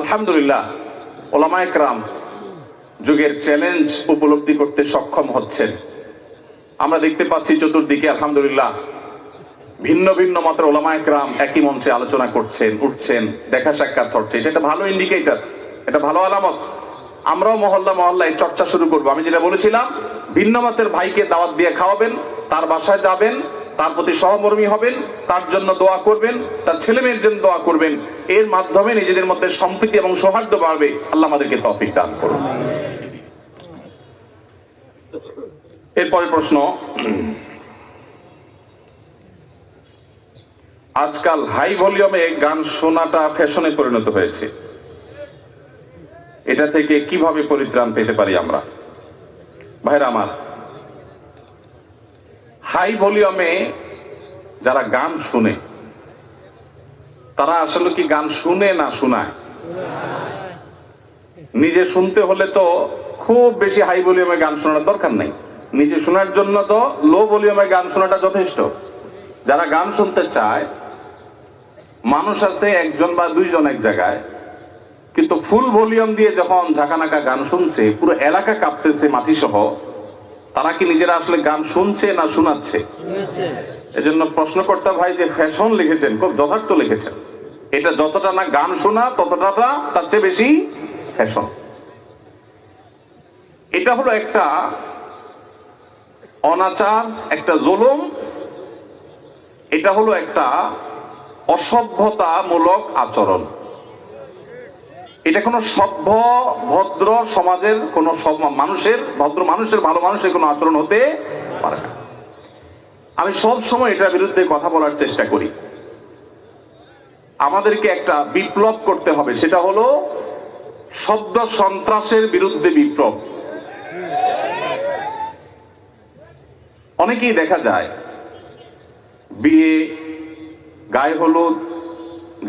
আলহামদুলিল্লাহ ওলামা একরাম যুগের চ্যালেঞ্জ উপলব্ধি করতে সক্ষম হচ্ছেন। আমরা দেখতে পাচ্ছি চতুর্দিকে, আলহামদুলিল্লাহ, ভিন্ন ভিন্ন মতের ওলামা একরাম একই মঞ্চে আলোচনা করছেন, উঠছেন, দেখা সাক্ষাৎ হচ্ছে। এটা একটা ভালো ইন্ডিকেটার এটা ভালো আলামত। আমরাও মহল্লা মহল্লায় চর্চা শুরু করব। আমি যেটা বলেছিলাম, ভিন্ন মতের ভাইকে দাওয়াত দিয়ে খাওয়াবেন, তার বাসায় যাবেন তার প্রতি সহমর্মী হবেন, তার জন্য দোয়া করবেন, তার ছেলে মেয়ের জন্য দোয়া করবেন। এর মাধ্যমে নিজেদের মধ্যে সম্প্রীতি এবং সৌহার্দ্য বাড়বে। আল্লাহ আমাদেরকে তফিক দান করুন। এরপরের প্রশ্ন, আজকাল হাই ভলিউমে গান শোনাটা ফ্যাশনে পরিণত হয়েছে। এটা থেকে কীভাবে পরিত্রাণ পেতে পারি আমরা? ভাইরা আমার হাই ভলিউমে যারা গান শুনে, তারা আসলে কি গান শুনে না শোনায়? নিজে শুনতে হলে তো খুব বেশি হাই ভলিউমে গান শোনার দরকার নেই। নিজে শোনার জন্য তো লো ভলিউমে গান শোনাটা যথেষ্ট। যারা গান শুনতে চায়, মানুষ আছে একজন বা দুইজন এক জায়গায়, কিন্তু ফুল ভলিউম দিয়ে যখন ঝাঁকানাকা গান শুনছে, পুরো এলাকা কাঁপতেছে মাটি সহ তারা কি নিজেরা আসলে গান শুনছে না শোনাচ্ছে? এজন্য প্রশ্নকর্তা ভাই যে ফ্যাশন লিখেছেন, খুব যথার্থ লিখেছেন। এটা যতটা না গান শোনা, ততটা তার চেয়ে বেশি ফ্যাশন। এটা হলো একটা অনাচার, একটা জুলুম। এটা হলো একটা অসভ্যতামূলক আচরণ। এটা কোনো সভ্য, ভদ্র সমাজের কোন মানুষের, ভদ্র মানুষের, ভালো মানুষের কোনো আচরণ হতে পারে না। আমি সব সময় এটার বিরুদ্ধে কথা বলার চেষ্টা করি। আমাদেরকে একটা বিপ্লব করতে হবে, সেটা হলো শব্দ সন্ত্রাসের বিরুদ্ধে বিপ্লব। অনেকেই দেখা যায়, বিয়ে, গায়ে হলুদ,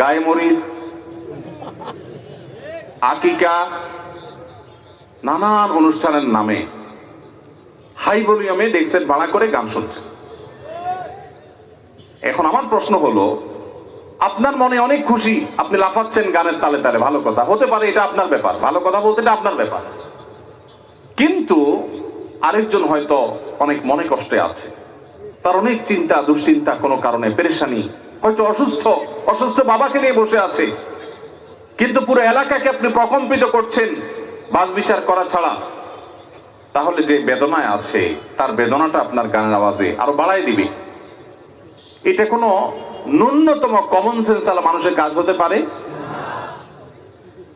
গায়ে মরিচ আকিকা নানান অনুষ্ঠানের নামে হাই ভলিউমে ডেক্সেট ভাড়া করে গান শুনছে। এখন আমার প্রশ্ন হলো, আপনার মনে অনেক খুশি, আপনি লাফাচ্ছেন গানের তালে তালে, ভালো কথা। হতে পারে এটা আপনার ব্যাপার, ভালো কথা বলতে এটা আপনার ব্যাপার। কিন্তু আরেকজন হয়তো অনেক মনে কষ্টে আছে। তার অনেক চিন্তা, দুশ্চিন্তা কোনো কারণে, পেরেশানি, হয়তো অসুস্থ অসুস্থ বাবাকে নিয়ে বসে আছে। কিন্তু পুরো এলাকাকে আপনি প্রকম্পিত করছেন, বাস বিচার করা ছাড়া। তাহলে যে বেদনায় আছে, তার বেদনাটা আপনার গানের আওয়াজে আরও বাড়াই দিবে। এটা কোনো ন্যূনতম কমন সেন্স আলা মানুষের কাজ হতে পারে।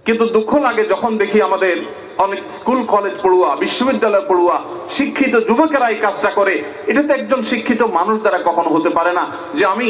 কিন্তু দুঃখ লাগে যখন দেখি আমাদের অনেক স্কুল, কলেজ পড়ুয়া, বিশ্ববিদ্যালয় পড়ুয়া, শিক্ষিত যুবকেরা এই কাজটা করে। এটা তো একজন শিক্ষিত মানুষ দ্বারা কখনো হতে পারে না যে আমি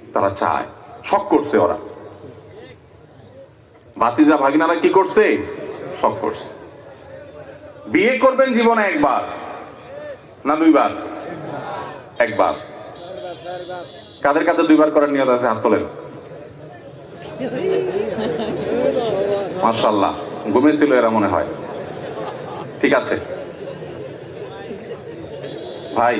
তারা চায়। শখ করছে ওরা। ভাতিজা ভাগিনারা কি করছে? শখ করছে। বিয়ে করবেন জীবনে একবার না দুইবার? একবার। কাদের কাদের দুইবার করার নিয়ত আছে? হাত তোলেন। মার্শাল্লাহ ঘুমিয়েছিল এরা মনে হয়। ঠিক আছে। ভাই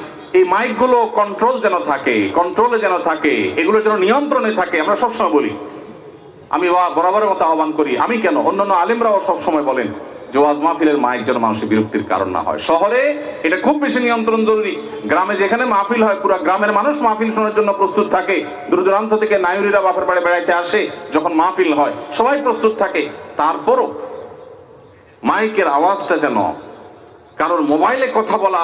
এই মাইকগুলো কন্ট্রোল যেন থাকে কন্ট্রোলে যেন থাকে, এগুলো যেন নিয়ন্ত্রণে থাকে, আমরা সবসময় বলি। আমি বরাবরের মতো আহ্বান করি, আমি কেন? অন্যান্য আলিমরাও সবসময় বলেন যে ওয়াজ মাহফিলের মাইক যেন মানুষের বিরক্তির কারণ না হয়। শহরে এটা খুব বেশি নিয়ন্ত্রণ জরুরি। গ্রামে যেখানে মাহফিল হয়, পুরো গ্রামের মানুষ মাহফিল শোনার জন্য প্রস্তুত থাকে। দূর দূরান্ত থেকে নায়ুরিরা বাপের বাড়ি বেড়াইতে আসে, যখন মাহফিল হয়, সবাই প্রস্তুত থাকে। তারপরও মাইকের আওয়াজটা যেন কারোর মোবাইলে কথা বলা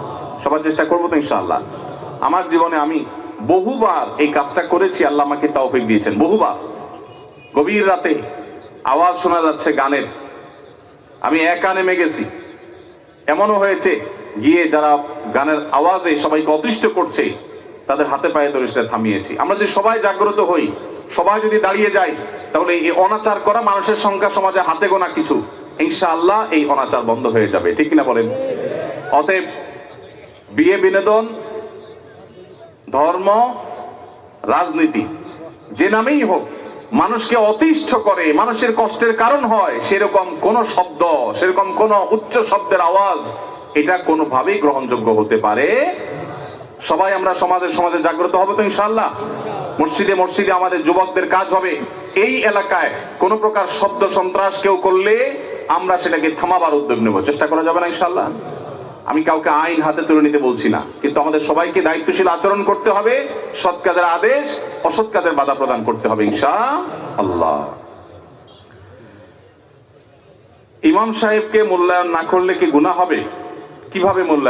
সবার চেষ্টা করব তো ইনশাআল্লাহ। আমার জীবনে আমি বহুবার এই কাজটা করেছি, আল্লাহ আমাকে তৌফিক দিয়েছেন, বহুবার। গভীর রাতে আওয়াজ শোনা যাচ্ছে গানের। আমি একা নেমে গেছি। এমনও হয়েছে, গিয়ে যারা গানের আওয়াজে সবাইকে অতিষ্ঠ করছে, তাদের হাতে পায়ে ধরে সেটা থামিয়েছি। আমরা যদি সবাই জাগ্রত হই, সবাই যদি দাঁড়িয়ে যাই, তাহলে এই অনাচার করা মানুষের সংখ্যা সমাজে হাতে গোনা কিছু। ইনশাআল্লাহ এই অনাচার বন্ধ হয়ে যাবে, ঠিক কিনা বলেন? অতএব বিয়ে বিনোদন, ধর্ম, রাজনীতি, যে নামেই হোক, মানুষকে অতিষ্ঠ করে, মানুষের কষ্টের কারণ হয়, সেরকম কোন শব্দ, সেরকম কোন উচ্চ শব্দের আওয়াজ, এটা কোনোভাবেই গ্রহণযোগ্য হতে পারে। সবাই আমরা সমাজের সমাজে জাগ্রত হবে তো ইনশাল্লাহ মসজিদে মসজিদে আমাদের যুবকদের কাজ হবে। এই এলাকায় কোন প্রকার শব্দ, সন্ত্রাস কেউ করলে আমরা সেটাকে থামাবার উদ্যোগ নেব। চেষ্টা করা যাবে না ইনশাল্লাহ আমি কাউকে আইন হাতে তুলে নিতে বলছি না। কিন্তু আমাদের সবাইকে দায়িত্বশীল আচরণ করতে হবে, সৎ কাজের আদেশ, অসৎ কাজের বাধা প্রদান করতে হবে ইনশা আল্লাহ ইমাম সাহেবকে মূল্যায়ন না করলে কি গুণা হবে? কীভাবে মূল্যায়ন